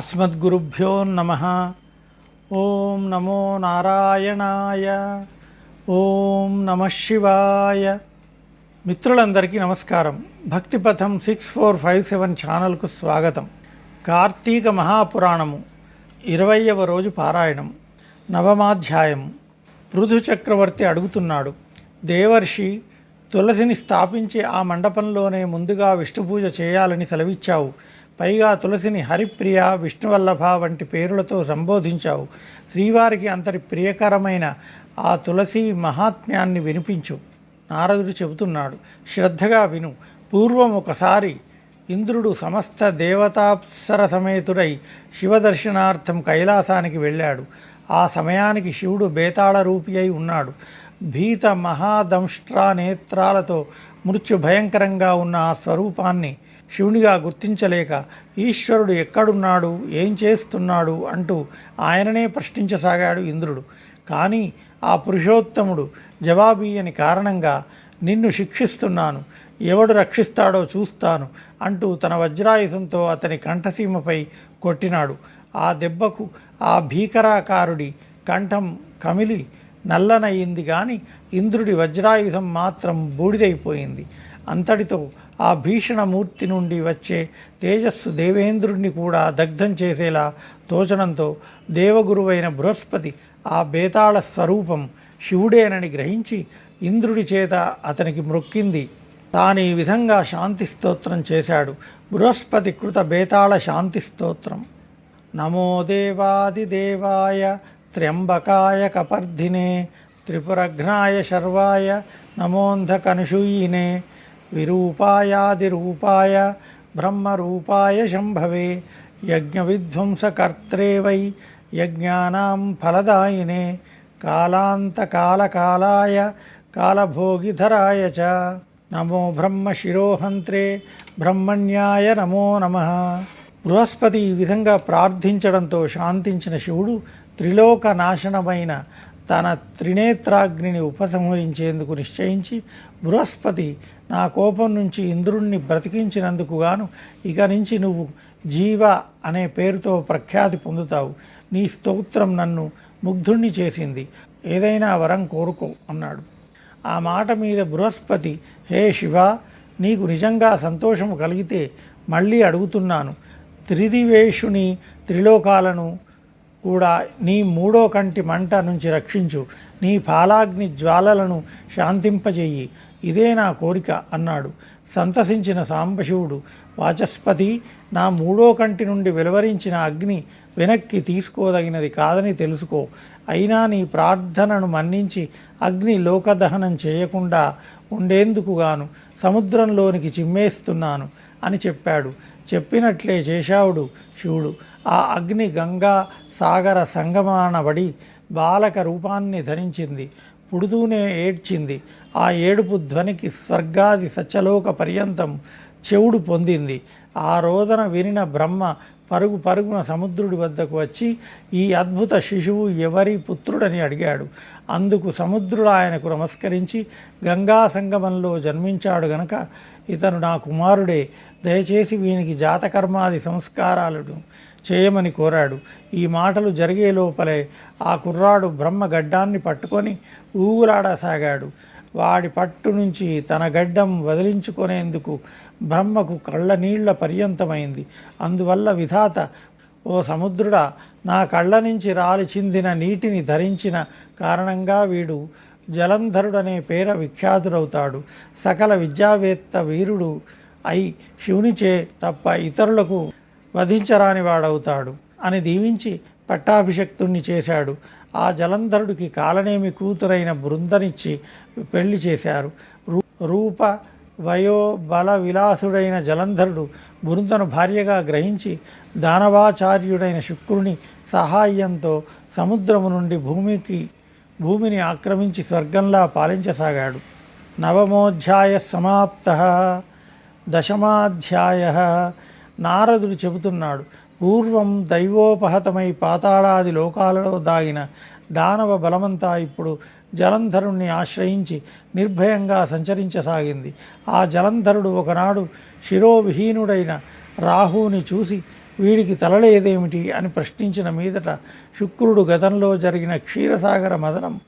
అస్మద్గురుభ్యో నమ. ఓం నమో నారాయణాయ. ఓం నమ శివాయ. మిత్రులందరికీ నమస్కారం. Bhaktipatham six four five seven ఛానల్కు స్వాగతం. కార్తీక మహాపురాణము ఇరవయవ రోజు పారాయణం నవమాధ్యాయం పృథు చక్రవర్తి అడుగుతున్నాడు దేవర్షి తులసిని స్థాపించి ఆ మండపంలోనే ముందుగా విష్ణు పూజ చేయాలని సెలవిచ్చావు. పైగా తులసిని హరిప్రియ విష్ణువల్లభ వంటి పేరులతో సంబోధించావు. శ్రీవారికి అంతటి ప్రియకరమైన ఆ తులసి మహాత్మ్యాన్ని వినిపించు. నారదుడు చెబుతున్నాడు శ్రద్ధగా విను. పూర్వం ఒకసారి ఇంద్రుడు సమస్త దేవతాప్సర సమేతుడై శివదర్శనార్థం కైలాసానికి వెళ్ళాడు. ఆ సమయానికి శివుడు బేతాళ రూపి అయి ఉన్నాడు. భీత మహాదంష్ట్రా నేత్రాలతో మృత్యు భయంకరంగా ఉన్న ఆ స్వరూపాన్ని శివునిగా గుర్తించలేక ఈశ్వరుడు ఎక్కడున్నాడు ఏం చేస్తున్నాడు అంటూ ఆయననే ప్రశ్నించసాగాడు ఇంద్రుడు. కానీ ఆ పురుషోత్తముడు జవాబీయని కారణంగా నిన్ను శిక్షిస్తున్నాను ఎవడు రక్షిస్తాడో చూస్తాను అంటూ తన వజ్రాయుధంతో అతని కంఠసీమపై కొట్టినాడు. ఆ దెబ్బకు ఆ భీకరాకారుడి కంఠం కమిలి నల్లనయ్యింది కానీ ఇంద్రుడి వజ్రాయుధం మాత్రం బూడిదైపోయింది. అంతటితో ఆ భీషణమూర్తి నుండి వచ్చే తేజస్సు దేవేంద్రుడిని కూడా దగ్ధం చేసేలా తోచడంతో దేవగురువైన బృహస్పతి ఆ బేతాళ స్వరూపం శివుడేనని గ్రహించి ఇంద్రుడి చేత అతనికి మృక్కింది. తాను ఈ విధంగా శాంతి స్తోత్రం చేశాడు. బృహస్పతి కృత బేతాళ శాంతి స్తోత్రం. నమో దేవాదిదేవాయ త్ర్యంబకాయ కపర్ధినే త్రిపురఘ్నాయ శర్వాయ నమోంధకనుషూయినే విరూపాయాదిరూపాయ బ్రహ్మరూపాయ శంభవే యజ్ఞవిధ్వంసకర్త్రే వై యజ్ఞానాం ఫలదాయినే కాలాంతకాలకాలాయ కాలభోగిధరాయ చ నమో బ్రహ్మశిరోహంత్రే బ్రహ్మణ్యాయ నమో నమ బృహస్పతి ఈ విధంగా ప్రార్థించడంతో శాంతించిన శివుడు త్రిలోక నాశనమైన తన త్రినేత్రాగ్నిని ఉపసంహరించేందుకు నిశ్చయించి బృహస్పతి నా కోపం నుంచి ఇంద్రుణ్ణి బ్రతికించినందుకు గాను ఇక నుంచి నువ్వు జీవ అనే పేరుతో ప్రఖ్యాతి పొందుతావు. నీ స్తోత్రం నన్ను ముగ్ధుణ్ణి చేసింది. ఏదైనా వరం కోరుకో అన్నాడు. ఆ మాట మీద బృహస్పతి హే శివ నీకు నిజంగా సంతోషము కలిగితే మళ్ళీ అడుగుతున్నాను. త్రిదివేషుని త్రిలోకాలను కూడా నీ మూడో కంటి మంట నుంచి రక్షించు. నీ పాలాగ్ని జ్వాలలను శాంతింపజేయి. ఇదే నా కోరిక అన్నాడు. సంతసించిన సాంబశివుడు వాచస్పతి నా మూడో కంటి నుండి వెలువరించిన అగ్ని వెనక్కి తీసుకోదగినది కాదని తెలుసుకో. అయినా నీ ప్రార్థనను మన్నించి అగ్ని లోకదహనం చేయకుండా ఉండేందుకు గాను సముద్రంలోనికి చిమ్మేస్తున్నాను అని చెప్పాడు. చెప్పినట్లే చేశావుడు శివుడు. ఆ అగ్ని గంగా సాగర సంగమానబడి బాలక రూపాన్ని ధరించింది. పుడుతూనే ఏడ్చింది. ఆ ఏడుపు ధ్వనికి స్వర్గాది సత్యలోక పర్యంతం చెవుడు పొందింది. ఆ రోదన వినిన బ్రహ్మ పరుగు పరుగున సముద్రుడి వద్దకు వచ్చి ఈ అద్భుత శిశువు ఎవరి పుత్రుడని అడిగాడు. అందుకు సముద్రుడు ఆయనకు నమస్కరించి గంగా సంగమంలో జన్మించాడు గనక ఇతను నా కుమారుడే దయచేసి వీనికి జాతకర్మాది సంస్కారాలను చేయమని కోరాడు. ఈ మాటలు జరిగే లోపలే ఆ కుర్రాడు బ్రహ్మ గడ్డాన్ని పట్టుకొని ఊగులాడసాగాడు. వాడి పట్టు నుంచి తన గడ్డం వదిలించుకునేందుకు బ్రహ్మకు కళ్ళ నీళ్ళ పర్యంతమైంది. అందువల్ల విధాత ఓ సముద్రుడా నా కళ్ళ నుంచి రాలి చిందిన నీటిని ధరించిన కారణంగా వీడు జలంధరుడనే పేర విఖ్యాతుడవుతాడు. సకల విద్యావేత్త వీరుడు అయి శివునిచే తప్ప ఇతరులకు వధించరాని వాడవుతాడు అని దీవించి పట్టాభిషక్తుణ్ణి చేశాడు. ఆ జలంధరుడికి కాలనేమి కూతురైన బృందనిచ్చి పెళ్ళి చేశారు. రూ- రూప వయో బల విలాసుడైన జలంధరుడు బృందను భార్యగా గ్రహించి దానవాచార్యుడైన శుక్రుని సహాయంతో సముద్రము నుండి భూమికి భూమిని ఆక్రమించి స్వర్గంలా పాలించసాగాడు. నవమోధ్యాయ సమాప్త. దశమాధ్యాయ. నారదుడు చెబుతున్నాడు పూర్వం దైవోపహతమై పాతాళాది లోకాలలో దాగిన దానవ బలమంతా ఇప్పుడు జలంధరుణ్ణి ఆశ్రయించి నిర్భయంగా సంచరించసాగింది. ఆ జలంధరుడు ఒకనాడు శిరోవిహీనుడైన రాహువుని చూసి వీడికి తలలేదేమిటి అని ప్రశ్నించిన మీదట శుక్రుడు గతంలో జరిగిన క్షీరసాగర మదనం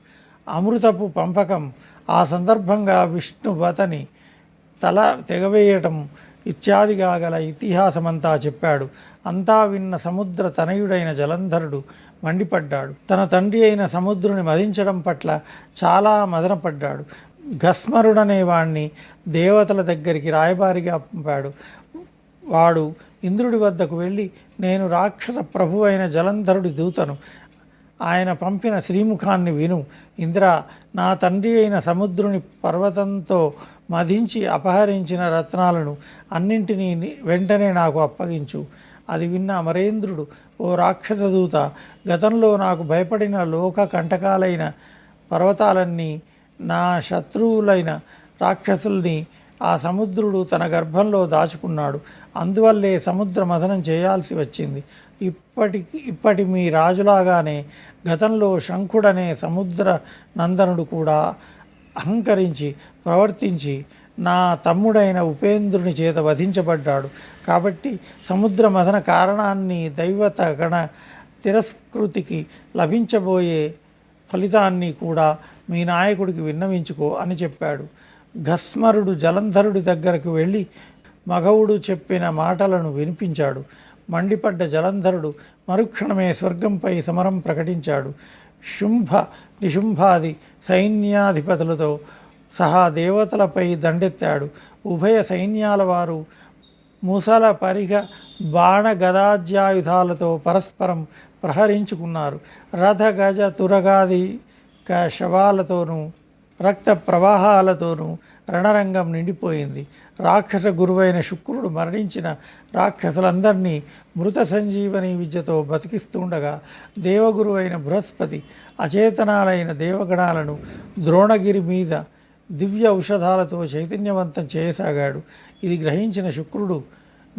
అమృతపు పంపకం ఆ సందర్భంగా విష్ణువతని తల తెగవేయటం ఇత్యాదిగా గల ఇతిహాసమంతా చెప్పాడు. అంతా విన్న సముద్ర తనయుడైన జలంధరుడు మండిపడ్డాడు. తన తండ్రి అయిన సముద్రుని మదించడం పట్ల చాలా మదనపడ్డాడు. గస్మరుడనే వాణ్ణి దేవతల దగ్గరికి రాయబారిగా పంపాడు. వాడు ఇంద్రుడి వద్దకు వెళ్ళి నేను రాక్షస ప్రభు అయిన జలంధరుడి దూతను. ఆయన పంపిన శ్రీముఖాన్ని విను. ఇంద్ర నా తండ్రి అయిన సముద్రుని పర్వతంతో మధించి అపహరించిన రత్నాలను అన్నింటినీ వెంటనే నాకు అప్పగించు. అది విన్న అమరేంద్రుడు ఓ రాక్షస దూత గతంలో నాకు భయపడిన లోక కంటకాలైన పర్వతాలన్నీ నా శత్రువులైన రాక్షసుల్ని ఆ సముద్రుడు తన గర్భంలో దాచుకున్నాడు. అందువల్లే సముద్ర మథనం చేయాల్సి వచ్చింది. ఇప్పటికి ఇప్పటి మీ రాజులాగానే గతంలో శంఖుడనే సముద్ర నందనుడు కూడా అహంకరించి ప్రవర్తించి నా తమ్ముడైన ఉపేంద్రుని చేత వధించబడ్డాడు. కాబట్టి సముద్ర మథన కారణాన్ని దైవత గణ తిరస్కృతికి లభించబోయే ఫలితాన్ని కూడా మీ నాయకుడికి విన్నవించుకో అని చెప్పాడు. గస్మరుడు జలంధరుడి దగ్గరకు వెళ్ళి మగవుడు చెప్పిన మాటలను వినిపించాడు. మండిపడ్డ జలంధరుడు మరుక్షణమే స్వర్గంపై సమరం ప్రకటించాడు. శుంభ నిశుంభాది సైన్యాధిపతులతో సహా దేవతలపై దండెత్తాడు. ఉభయ సైన్యాల వారు ముసల పరిగ బాణ గదాజ్యాయుధాలతో పరస్పరం ప్రహరించుకున్నారు. రథ గజ తురగాది క శవాలతోనూ రక్త ప్రవాహాలతోనూ రణరంగం నిండిపోయింది. రాక్షస గురువైన శుక్రుడు మరణించిన రాక్షసులందరినీ మృత సంజీవని విద్యతో బతికిస్తుండగా దేవగురువైన బృహస్పతి అచేతనాలైన దేవగణాలను ద్రోణగిరి మీద దివ్య ఔషధాలతో చైతన్యవంతం చేయసాగాడు. ఇది గ్రహించిన శుక్రుడు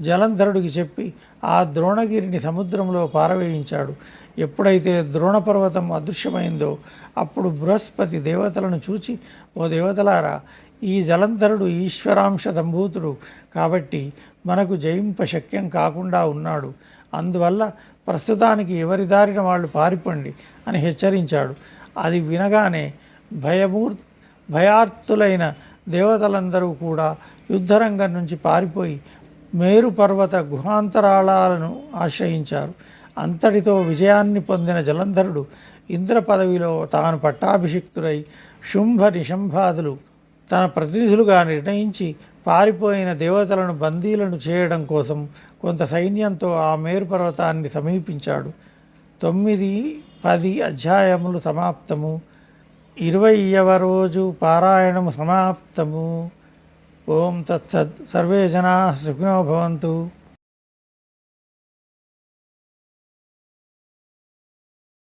జలంధరుడికి చెప్పి ఆ ద్రోణగిరిని సముద్రంలో పారవేయించాడు. ఎప్పుడైతే ద్రోణపర్వతం అదృశ్యమైందో అప్పుడు బృహస్పతి దేవతలను చూచి ఓ దేవతలారా ఈ జలంధరుడు ఈశ్వరాంశ సంభూతుడు కాబట్టి మనకు జయింప శక్యం కాకుండా ఉన్నాడు. అందువల్ల ప్రస్తుతానికి ఎవరి దారిన వాళ్ళు పారిపండి అని హెచ్చరించాడు. అది వినగానే భయమూర్ భయార్తులైన దేవతలందరూ కూడా యుద్ధరంగం నుంచి పారిపోయి మేరు పర్వత గుహాంతరాళాలను ఆశ్రయించారు. అంతటితో విజయాన్ని పొందిన జలంధరుడు ఇంద్ర పదవిలో తాను పట్టాభిషిక్తుడై శుంభ నిశంభాదులు తన ప్రతినిధులుగా నిర్ణయించి పారిపోయిన దేవతలను బందీలను చేయడం కోసం కొంత సైన్యంతో ఆ మేరు పర్వతాన్ని సమీపించాడు. తొమ్మిది పది అధ్యాయములు సమాప్తము. ఇరవైవ రోజు పారాయణము సమాప్తము. ఓం తత్సత్. సర్వే జనా సుఖినో భవంతు.